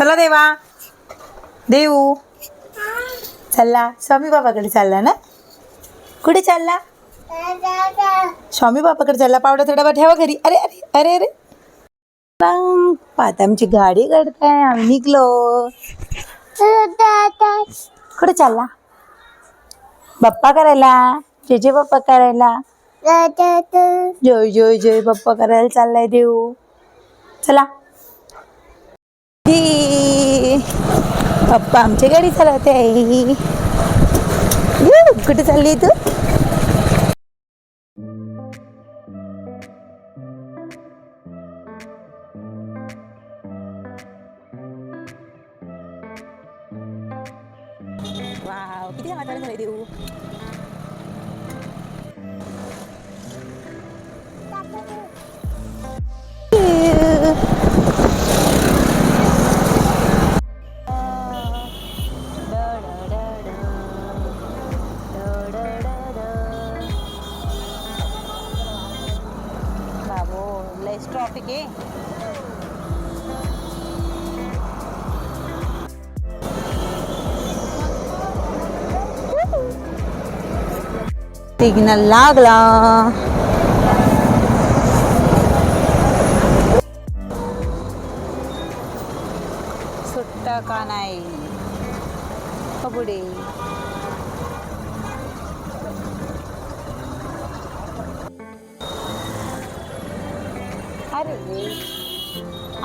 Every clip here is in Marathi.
चला देवा. देऊ. चालला स्वामी बाबाकडे चालला ना? कुठे चालला? स्वामी बाबाकडे चालला. पावड्याचा डबा ठेवा घरी. अरे अरे अरे अरे. पाहता आमची गाडी काढताय आम्ही निघलो. कुठे चालला? बाप्पा करायला. जय जय बाप्पा करायला. जय जय जय बाप्पा करायला चाललाय देऊ. चला ही पप्पा आमची गाडी चालवते आई कुठे चालली तू? वाव किती हाताने झाले देऊ. सिग्नल लागला सुट्टा का नाही? कबुडे अरे रे.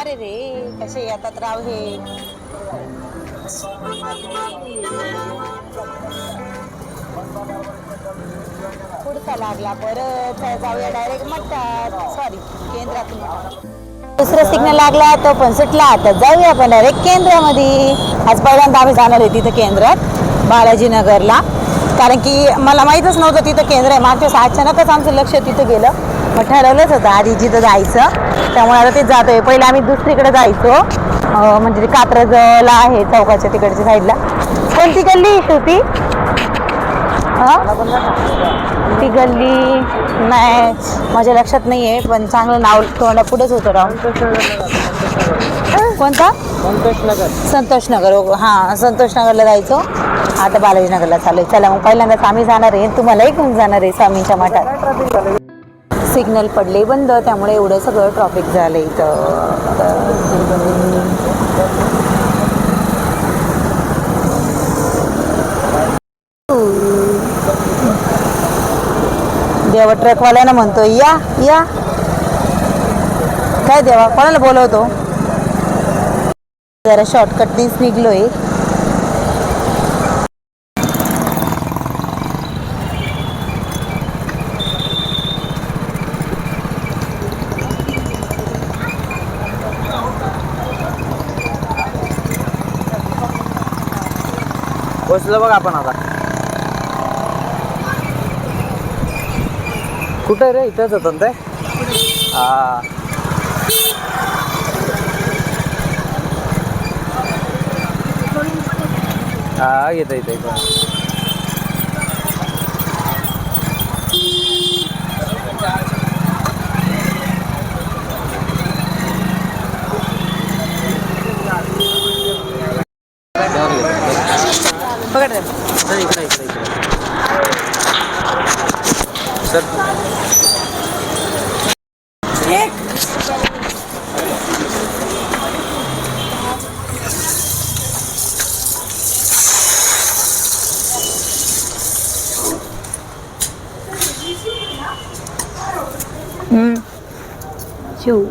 अरे रे कसे येतात राव हे? पुढचा लागला. परत जाऊया डायरेक्ट म्हणतात सॉरी केंद्रातून. दुसरा सिग्नल लागला तो पण सुटला. आता जाऊया आपण डायरेक्ट केंद्रामध्ये. आज पहिल्यांदा आम्ही जाणार आहे तिथं केंद्रात बालाजीनगरला. कारण की मला माहीतच नव्हतं तिथं केंद्र आहे. मागच्या अचानकच आमचं लक्ष तिथं गेलं. मग ठरवलंच होतं आधी जिथं जायचं. त्यामुळे आता तेच जातोय. पहिले आम्ही दुसरीकडे जायचो. म्हणजे ते कात्रजला आहे चौकाच्या तिकडच्या साईडला कोणती गल्ली होती ती गल्ली नाही माझ्या लक्षात नाही आहे पण चांगलं नाव तोंडा पुढेच होतं राव. कोणता? संतोष नगर हो हां संतोष नगरला जायचो. आता बालाजीनगरला चालू आहे चला मग पहिल्यांदाच आम्ही जाणार आहे तुम्हालाही घेऊन जाणार आहे स्वामींच्या मठात. सिग्नल पडले बंद त्यामुळे एवढं सगळं ट्रॉफिक झालं इथं. देवा ट्रकवाल्यानं म्हणतो या या. काय देवा कोणाला बोलवतो? जरा शॉर्टकट दिस निघलोय. पोचलो बघ आपण आता. कुठे रे इथंच होतं ना ते हा हा येतं इथं इथं पकड रे. सर इकडे इकडे इकडे सर 嗯，就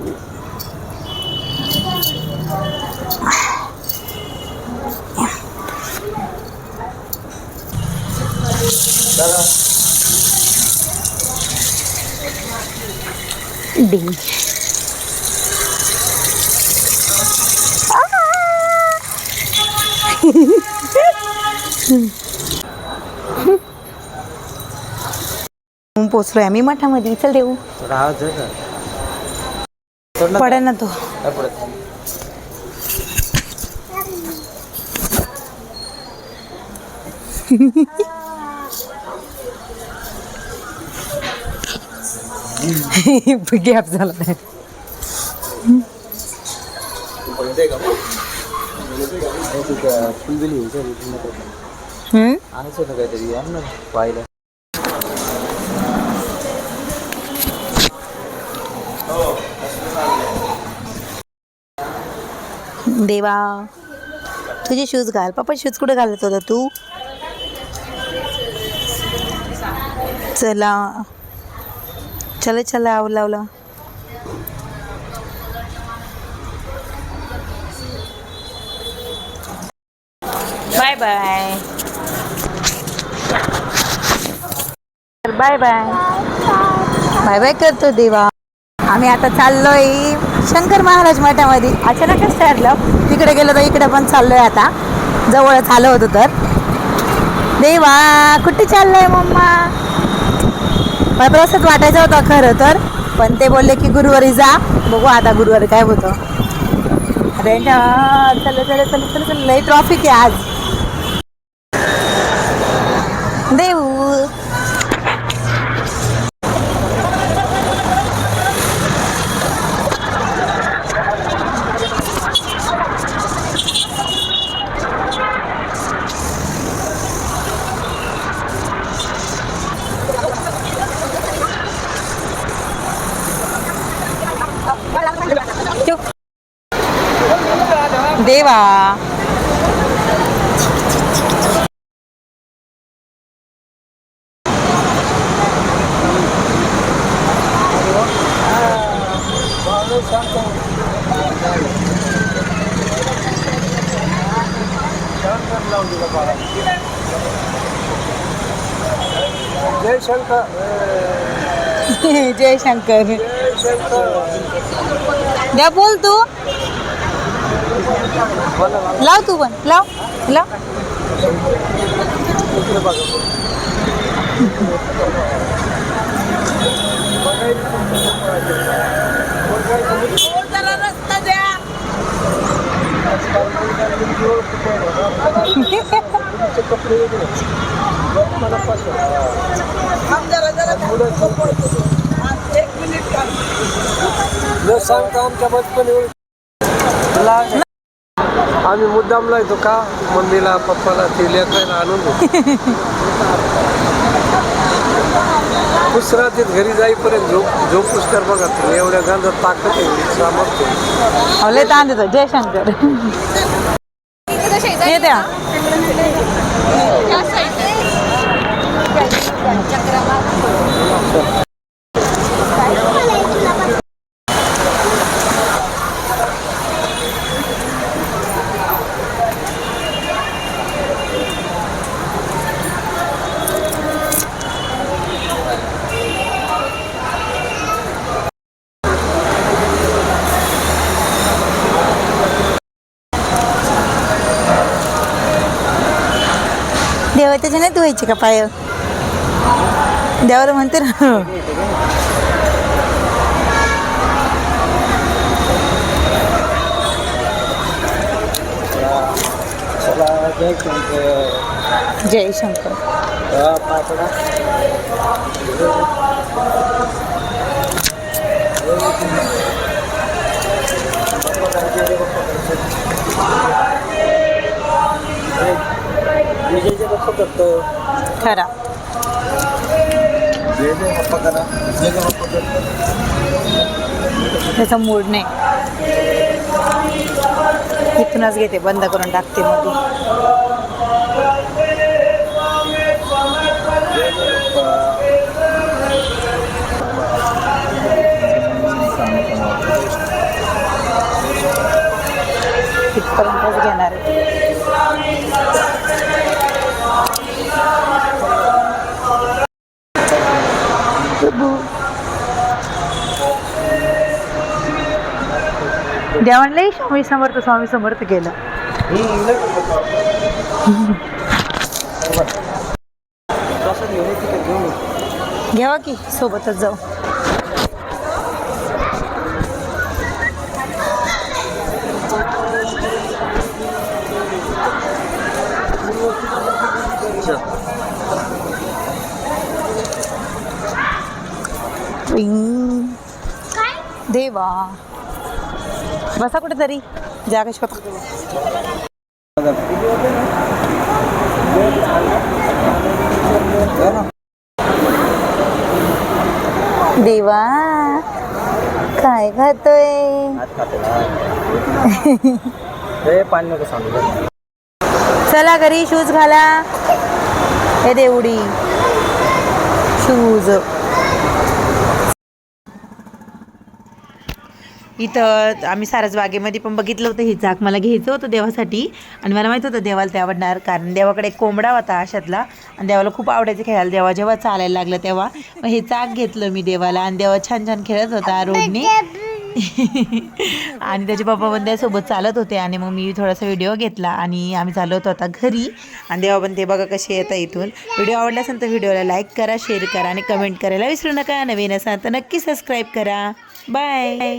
来来。डिंग पोचलोय आम्ही मठामध्ये. चल देऊ. पडा ना. तो. गॅप झाला काहीतरी देवा तुझे शूज घाल. पप्पा शूज कुठे घालत होता तू? चला. चला चला आवला आवला. Bye bye. Bye bye. Bye bye करतो देवा. आम्ही आता चाललोय शंकर महाराज मठामध्ये. अचानकच ठरलं तिकडे गेलो तर इकडे पण चाललोय आता. जवळच आलो होतो तर. देवा कुठे चाललोय मम्मा? मला असंच वाटायचं होतं खरं तर. पण ते बोलले की गुरुवारी जा. बघू आता गुरुवारी काय होतं. अरे चल चल चल चल चल लई ट्रॉफिक आहे आज देऊ चुप. देवा. जय शंकर. जय शंकर. द्या बोल तू. लाव तू पण लाव लाव. सांगता आमच्या बचपन आम्ही मुद्दामला येतो का मम्मीला पप्पाला ते लेकरायला आणून. पुसरातीत घरी जाईपर्यंत झोप झोप पुष्कर बघा तुम्ही एवढ्या गांजात ताकद आहे सामर्थ्य. अवले ताण देतो जय शंकर हे द्या देवा त्याच्या नाही धुवायची का पाय देवाला म्हणते ना चला जय शंकर जय शंकर हा, पाय पडा. विजयचे करतो. खरा. करा. करतो त्याचा मूड नाही. इथूनच घेते बंद करून टाकते मध्ये तिथपर्यंतच घेणार देवांनाही स्वामी समर्थ स्वामी समर्थ केलं. घ्यावा की सोबतच जाऊ. देवा. बसा कुठेतरी. जागा शोधा देवा काय खातोय? चला घरी शूज घाला. हे देवडी. शूज इथं आम्ही सारस बागेमध्ये पण बघितलं होतं हे चाक मला घ्यायचं होतं देवासाठी. आणि मला माहीत होतं देवाला ते आवडणार कारण देवाकडे कोंबडा होता अशातला आणि देवाला खूप आवडायचं खेळायला देवा जेव्हा चालायला लागलं तेव्हा. मग हे चाक घेतलं मी देवाला आणि देवा छान छान खेळत होता रोडनी आणि त्याचे पप्पा पण त्यासोबत चालत होते आणि मग मी थोडासा व्हिडिओ घेतला आणि आम्ही चालवत होता घरी. आणि देवा पण ते बघा कसे येतं इथून. व्हिडिओ आवडला असेल तर व्हिडिओला लाईक करा शेअर करा आणि कमेंट करायला विसरू नका. नवीन असाल तर नक्की सबस्क्राईब करा. बाय